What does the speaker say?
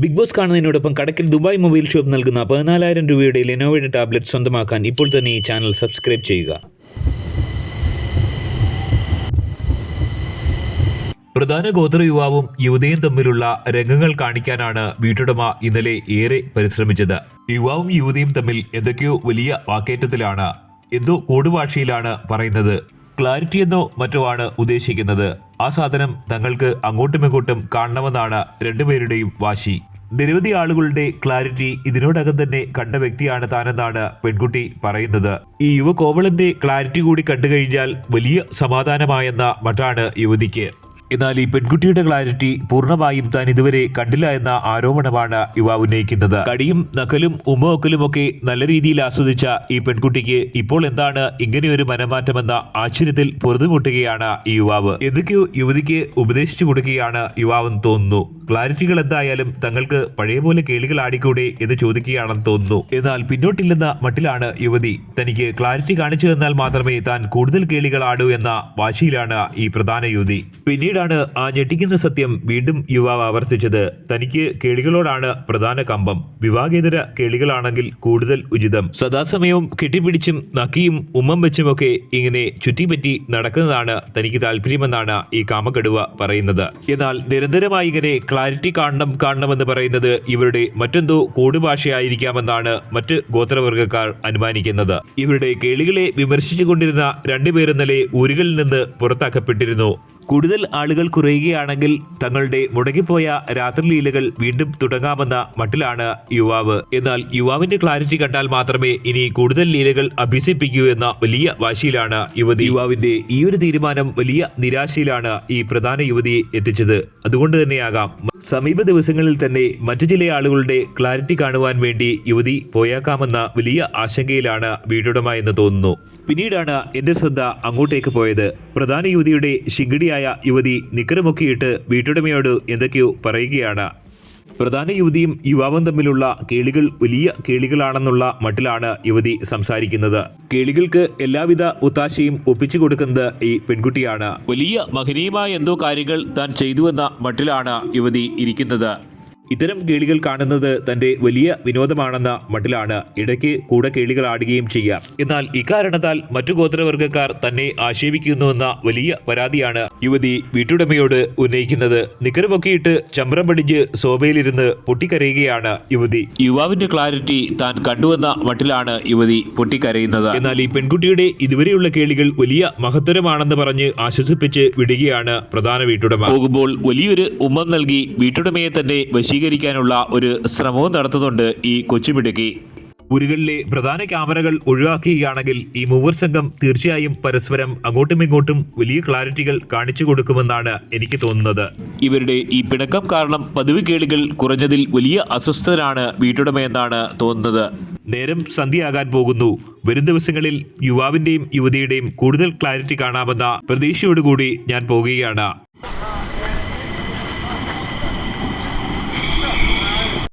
Big boss കാണുന്നതിനോടൊപ്പം കടക്കിൽ Dubai mobile shop നൽകുന്ന പതിനാലായിരം രൂപയുടെ ലെനോവയുടെ ടാബ്ലറ്റ് സ്വന്തമാക്കാൻ ഇപ്പോൾ തന്നെ ഈ ചാനൽ സബ്സ്ക്രൈബ് ചെയ്യുക. പ്രധാന ഗോത്ര യുവാവും യുവതിയും തമ്മിലുള്ള രംഗങ്ങൾ കാണിക്കാനാണ് വീട്ടുടമ ഇന്നലെ ഏറെ പരിശ്രമിച്ചത്. യുവാവും യുവതിയും തമ്മിൽ എന്തൊക്കെയോ വലിയ വാക്കേറ്റത്തിലാണ്. എന്തോ കൂടുഭാഷയിലാണ് പറയുന്നത്. ക്ലാരിറ്റി എന്നോ മറ്റോ ആണ് ഉദ്ദേശിക്കുന്നത്. ആ സാധനം തങ്ങൾക്ക് അങ്ങോട്ടും ഇങ്ങോട്ടും കാണണമെന്നാണ് രണ്ടുപേരുടെയും വാശി. നിരവധി ആളുകളുടെ ക്ലാരിറ്റി ഇതിനോടകം തന്നെ കണ്ട വ്യക്തിയാണ് താനെന്നാണ് പെൺകുട്ടി പറയുന്നത്. ഈ യുവ കോവളന്റെ ക്ലാരിറ്റി കൂടി കണ്ടു കഴിഞ്ഞാൽ വലിയ സമാധാനമായെന്ന മട്ടാണ് യുവതിക്ക്. എന്നാൽ ഈ പെൺകുട്ടിയുടെ ക്ലാരിറ്റി പൂർണമായും താൻ ഇതുവരെ കണ്ടില്ല എന്ന ആരോപണമാണ് യുവാവ് ഉന്നയിക്കുന്നത്. കടിയും നക്കലും ഉമ്മവക്കലും ഒക്കെ നല്ല രീതിയിൽ ആസ്വദിച്ച ഈ പെൺകുട്ടിക്ക് ഇപ്പോൾ എന്താണ് ഇങ്ങനെയൊരു മനമാറ്റമെന്ന ആശ്ചര്യത്തിൽ പൊറുതുമുട്ടുകയാണ് ഈ യുവാവ്. എന്തൊക്കെയോ യുവതിക്ക് ഉപദേശിച്ചു കൊടുക്കുകയാണ് യുവാവെന്ന് തോന്നുന്നു. ക്ലാരിറ്റികൾ എന്തായാലും തങ്ങൾക്ക് പഴയ പോലെ കേളികൾ ആടിക്കൂടെ എന്ന് ചോദിക്കുകയാണെന്ന് തോന്നുന്നു. എന്നാൽ പിന്നോട്ടില്ലെന്ന മട്ടിലാണ് യുവതി തനിക്ക് ക്ലാരിറ്റി കാണിച്ചു തന്നാൽ മാത്രമേ താൻ കൂടുതൽ കേളികൾ ആടൂ എന്ന വാശിയിലാണ് ഈ പ്രധാന യുവതി. പിന്നീടാണ് ആ ഞെട്ടിക്കുന്ന സത്യം വീണ്ടും യുവാവ് ആവർത്തിച്ചത്. തനിക്ക് കേളികളോടാണ് പ്രധാന കമ്പം. വിവാഹേതര കേളികളാണെങ്കിൽ കൂടുതൽ ഉചിതം. സദാസമയവും കെട്ടിപ്പിടിച്ചും നക്കിയും ഉമ്മം വെച്ചുമൊക്കെ ഇങ്ങനെ ചുറ്റിപ്പറ്റി നടക്കുന്നതാണ് തനിക്ക് താല്പര്യമെന്നാണ് ഈ കാമകടുവ പറയുന്നത്. എന്നാൽ നിരന്തരമായി ഇങ്ങനെ ക്ലാരിറ്റി കാണണം കാണണമെന്ന് പറയുന്നത് ഇവരുടെ മറ്റെന്തോ കൂടുഭാഷയായിരിക്കാമെന്നാണ് മറ്റ് ഗോത്രവർഗക്കാർ അനുമാനിക്കുന്നത്. ഇവരുടെ കേളികളെ വിമർശിച്ചുകൊണ്ടിരുന്ന രണ്ടുപേർ ഇന്നലെ ഊരുകളിൽ നിന്ന് പുറത്താക്കപ്പെട്ടിരുന്നു. കൂടുതൽ ആളുകൾ കുറയുകയാണെങ്കിൽ തങ്ങളുടെ മുടങ്ങിപ്പോയ രാത്രിലീലകൾ വീണ്ടും തുടങ്ങാമെന്ന മട്ടിലാണ് യുവാവ്. എന്നാൽ യുവാവിന്റെ ക്ലാരിറ്റി കണ്ടാൽ മാത്രമേ ഇനി കൂടുതൽ ലീലകൾ അഭ്യസിപ്പിക്കൂ എന്ന വലിയ വാശിയിലാണ് യുവതി. യുവാവിന്റെ ഈ ഒരു തീരുമാനം വലിയ നിരാശയിലാണ് ഈ പ്രധാന യുവതി എത്തിച്ചത്. അതുകൊണ്ട് തന്നെയാകാം. സമീപ ദിവസങ്ങളിൽ തന്നെ മറ്റു ചില ആളുകളുടെ ക്ലാരിറ്റി കാണുവാൻ വേണ്ടി യുവതി പോയേക്കാമെന്ന വലിയ ആശങ്കയിലാണ് വീടുടമ എന്ന് തോന്നുന്നു. പിന്നീടാണ് എന്റെ ശ്രദ്ധ അങ്ങോട്ടേക്ക് പോയത്. പ്രധാന യുവതിയുടെ ശിങ്കിടിയായ യുവതി നിക്കറുമൊക്കെയിട്ട് വീട്ടുടമയോട് എന്തൊക്കെയോ പറയുകയാണ്. പ്രധാന യുവതിയും യുവാവും തമ്മിലുള്ള കേളികൾ വലിയ കേളികളാണെന്നുള്ള മട്ടിലാണ് യുവതി സംസാരിക്കുന്നത്. കേളികൾക്ക് എല്ലാവിധ ഒത്താശയും ഒപ്പിച്ചു കൊടുക്കുന്നത് ഈ പെൺകുട്ടിയാണ്. വലിയ മഹനീയമായ എന്തോ കാര്യങ്ങൾ താൻ ചെയ്തുവെന്ന മട്ടിലാണ് യുവതി ഇരിക്കുന്നത്. ഇത്തരം കേളികൾ കാണുന്നത് തന്റെ വലിയ വിനോദമാണെന്ന മട്ടിലാണ് ഇടയ്ക്ക് കൂടെ കേളികൾ ആടുകയും ചെയ്യാം. എന്നാൽ ഇക്കാരണത്താൽ മറ്റു ഗോത്രവർഗക്കാർ തന്നെ ആക്ഷേപിക്കുന്നുവെന്ന വലിയ പരാതിയാണ് യുവതി വീട്ടുടമയോട് ഉന്നയിക്കുന്നത്. നിക്കരമൊക്കെയിട്ട് ചമ്രം പടിഞ്ഞ് സോബയിലിരുന്ന് പൊട്ടിക്കരയുകയാണ് യുവതി. യുവാവിന്റെ ക്ലാരിറ്റി താൻ കണ്ടുവെന്ന മട്ടിലാണ് യുവതി പൊട്ടിക്കരയുന്നത്. എന്നാൽ ഈ പെൺകുട്ടിയുടെ ഇതുവരെയുള്ള കേളികൾ വലിയ മഹത്തരമാണെന്ന് പറഞ്ഞ് ആശ്വസിപ്പിച്ച് വിടുകയാണ് പ്രധാന വീട്ടുടമ. പോകുമ്പോൾ വലിയൊരു ഉമ്മം നൽകി വീട്ടുടമയെ തന്നെ വശീകരിക്കാനുള്ള ഒരു ശ്രമവും നടത്തുന്നുണ്ട് ഈ കൊച്ചുമിടുക്കി. ഉരുകളിലെ പ്രധാന ക്യാമറകൾ ഒഴിവാക്കുകയാണെങ്കിൽ ഈ മൂവർ സംഘം തീർച്ചയായും പരസ്പരം അങ്ങോട്ടും ഇങ്ങോട്ടും വലിയ ക്ലാരിറ്റികൾ കാണിച്ചു കൊടുക്കുമെന്നാണ് എനിക്ക് തോന്നുന്നത്. ഇവരുടെ ഈ പിണക്കം കാരണം പതിവ് കേളികൾ കുറഞ്ഞതിൽ വലിയ അസ്വസ്ഥരാണ് വീട്ടുടമയെന്നാണ് തോന്നുന്നത്. നേരം സന്ധ്യയാകാൻ പോകുന്നു. വരും ദിവസങ്ങളിൽ യുവാവിന്റെയും യുവതിയുടെയും കൂടുതൽ ക്ലാരിറ്റി കാണാമെന്ന പ്രതീക്ഷയോടുകൂടി ഞാൻ പോകുകയാണ്.